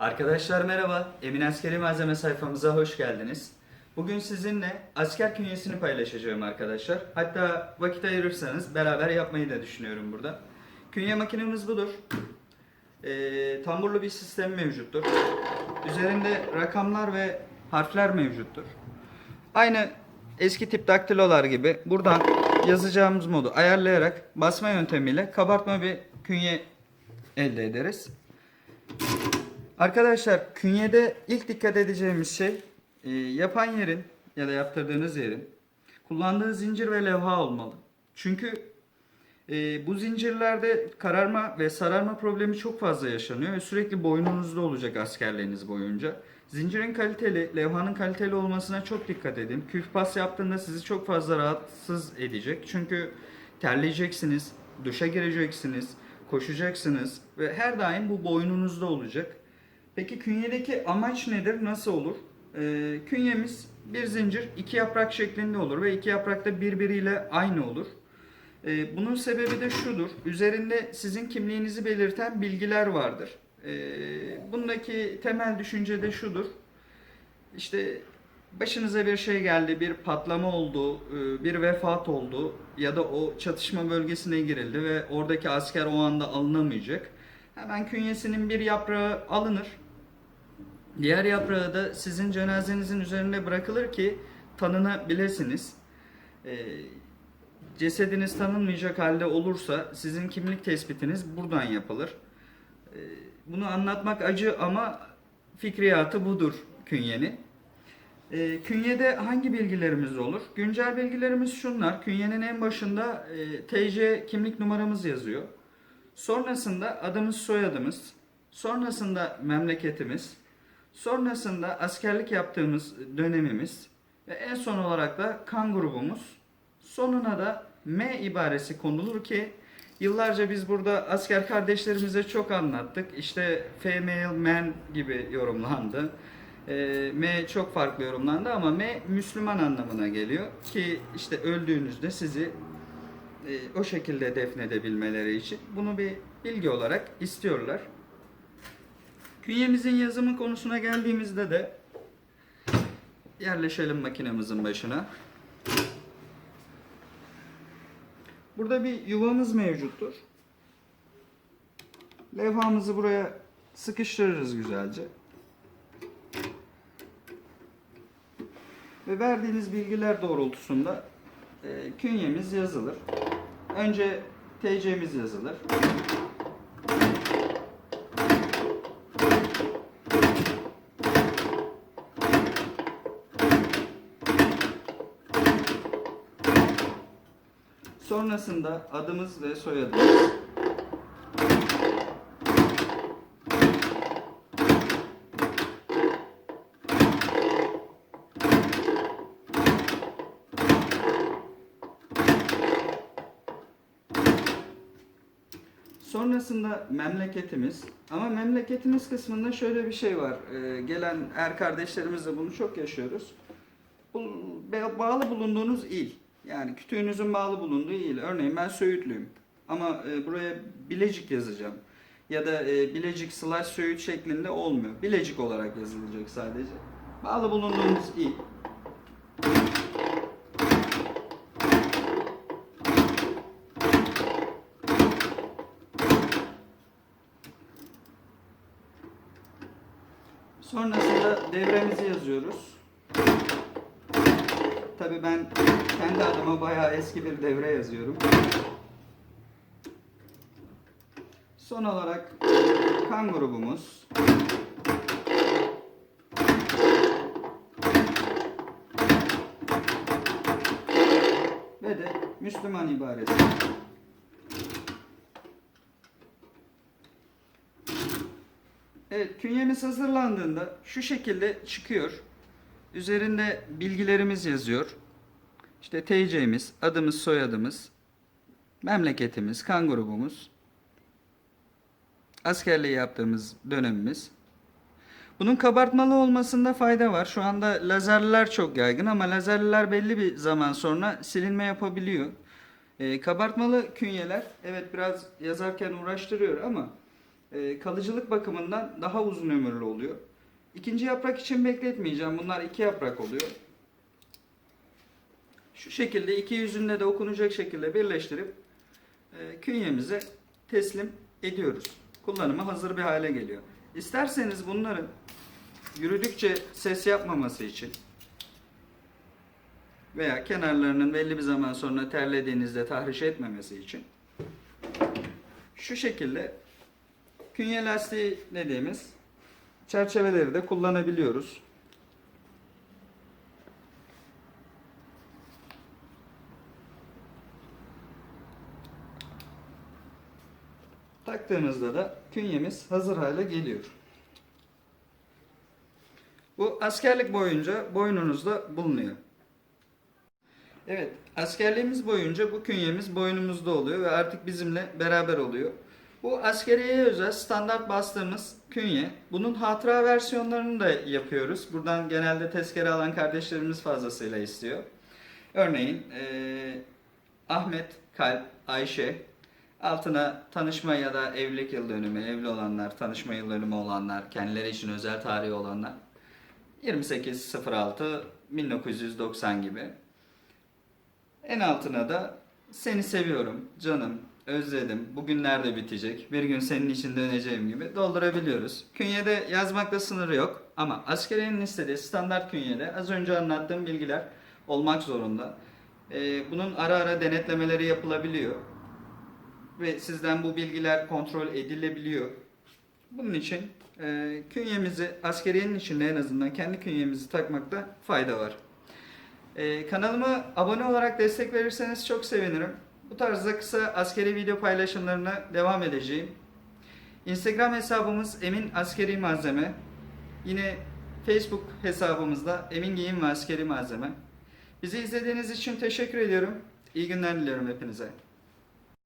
Arkadaşlar merhaba, Emin Askeri Malzeme sayfamıza hoş geldiniz. Bugün sizinle asker künyesini paylaşacağım arkadaşlar. Hatta vakit ayırırsanız beraber yapmayı da düşünüyorum burada. Künye makinemiz budur. Ee, tamburlu bir sistem mevcuttur. Üzerinde rakamlar ve harfler mevcuttur. Aynı eski tip daktilolar gibi buradan yazacağımız modu ayarlayarak basma yöntemiyle kabartma bir künye elde ederiz. Arkadaşlar künyede ilk dikkat edeceğimiz şey e, yapan yerin ya da yaptırdığınız yerin kullandığı zincir ve levha olmalı. Çünkü e, bu zincirlerde kararma ve sararma problemi çok fazla yaşanıyor ve sürekli boynunuzda olacak askerliğiniz boyunca. Zincirin kaliteli, levhanın kaliteli olmasına çok dikkat edin. Küf pas yaptığında sizi çok fazla rahatsız edecek. Çünkü terleyeceksiniz, duşa gireceksiniz, koşacaksınız ve her daim bu boynunuzda olacak. Peki künyedeki amaç nedir? Nasıl olur? Ee, künyemiz bir zincir iki yaprak şeklinde olur ve iki yaprak da birbiriyle aynı olur. Ee, bunun sebebi de şudur. Üzerinde sizin kimliğinizi belirten bilgiler vardır. Ee, bundaki temel düşünce de şudur. İşte başınıza bir şey geldi, bir patlama oldu, e, bir vefat oldu ya da o çatışma bölgesine girildi ve oradaki asker o anda alınamayacak. Hemen künyesinin bir yaprağı alınır. Diğer yaprağı da sizin cenazenizin üzerine bırakılır ki tanınabilirsiniz. Ee, cesediniz tanınmayacak halde olursa sizin kimlik tespitiniz buradan yapılır. Ee, bunu anlatmak acı ama fikriyatı budur künyenin. E, künyede hangi bilgilerimiz olur? Güncel bilgilerimiz şunlar. Künyenin en başında e, TC kimlik numaramız yazıyor. Sonrasında adımız, soyadımız. Sonrasında memleketimiz. Sonrasında askerlik yaptığımız dönemimiz. Ve en son olarak da kan grubumuz. Sonuna da M ibaresi konulur ki yıllarca biz burada asker kardeşlerimize çok anlattık. İşte female man gibi yorumlandı. E, M çok farklı yorumlandı ama M Müslüman anlamına geliyor ki işte öldüğünüzde sizi e, o şekilde defnedebilmeleri için bunu bir bilgi olarak istiyorlar. Künyemizin yazımı konusuna geldiğimizde de yerleşelim makinemizin başına. Burada bir yuvamız mevcuttur. Levhamızı buraya sıkıştırırız güzelce. Ve verdiğiniz bilgiler doğrultusunda e, künyemiz yazılır. Önce TC'miz yazılır. Sonrasında adımız ve soyadımız. Sonrasında memleketimiz. Ama memleketimiz kısmında şöyle bir şey var. Ee, gelen er kardeşlerimizle bunu çok yaşıyoruz. Bu, bağlı bulunduğunuz il. Yani kütüğünüzün bağlı bulunduğu il. Örneğin ben Söğütlüyüm. Ama e, buraya Bilecik yazacağım. Ya da e, Bilecik slash Söğüt şeklinde olmuyor. Bilecik olarak yazılacak sadece. Bağlı bulunduğunuz il. Sonrasında devremizi yazıyoruz. Tabii ben kendi adıma bayağı eski bir devre yazıyorum. Son olarak kan grubumuz. Ve de Müslüman ibaresi. Evet, künyemiz hazırlandığında şu şekilde çıkıyor. Üzerinde bilgilerimiz yazıyor. İşte TC'miz, adımız, soyadımız, memleketimiz, kan grubumuz, askerliği yaptığımız dönemimiz. Bunun kabartmalı olmasında fayda var. Şu anda lazerler çok yaygın ama lazerler belli bir zaman sonra silinme yapabiliyor. Ee, kabartmalı künyeler evet biraz yazarken uğraştırıyor ama e, kalıcılık bakımından daha uzun ömürlü oluyor. İkinci yaprak için bekletmeyeceğim. Bunlar iki yaprak oluyor. Şu şekilde iki yüzünde de okunacak şekilde birleştirip e, künyemize teslim ediyoruz. Kullanıma hazır bir hale geliyor. İsterseniz bunların yürüdükçe ses yapmaması için veya kenarlarının belli bir zaman sonra terlediğinizde tahriş etmemesi için şu şekilde künye lastiği dediğimiz çerçeveleri de kullanabiliyoruz. Taktığınızda da künyemiz hazır hale geliyor. Bu askerlik boyunca boynunuzda bulunuyor. Evet, askerliğimiz boyunca bu künyemiz boynumuzda oluyor ve artık bizimle beraber oluyor. Bu askeriye özel standart bastığımız künye. Bunun hatıra versiyonlarını da yapıyoruz. Buradan genelde tezkere alan kardeşlerimiz fazlasıyla istiyor. Örneğin eee, Ahmet, Kalp, Ayşe, altına tanışma ya da evlilik yıl dönümü, evli olanlar, tanışma yıl dönümü olanlar, kendileri için özel tarihi olanlar. 28.06 1990 gibi. En altına da seni seviyorum canım, özledim, bugün nerede bitecek, bir gün senin için döneceğim gibi doldurabiliyoruz. Künyede yazmakta sınırı yok ama askeriyenin istediği standart künyede az önce anlattığım bilgiler olmak zorunda. Ee, bunun ara ara denetlemeleri yapılabiliyor ve sizden bu bilgiler kontrol edilebiliyor. Bunun için e, künyemizi askeriyenin içinde en azından kendi künyemizi takmakta fayda var. E, kanalıma abone olarak destek verirseniz çok sevinirim. Bu tarzda kısa askeri video paylaşımlarına devam edeceğim. Instagram hesabımız Emin Askeri Malzeme. Yine Facebook hesabımızda Emin Giyim ve Askeri Malzeme. Bizi izlediğiniz için teşekkür ediyorum. İyi günler diliyorum hepinize.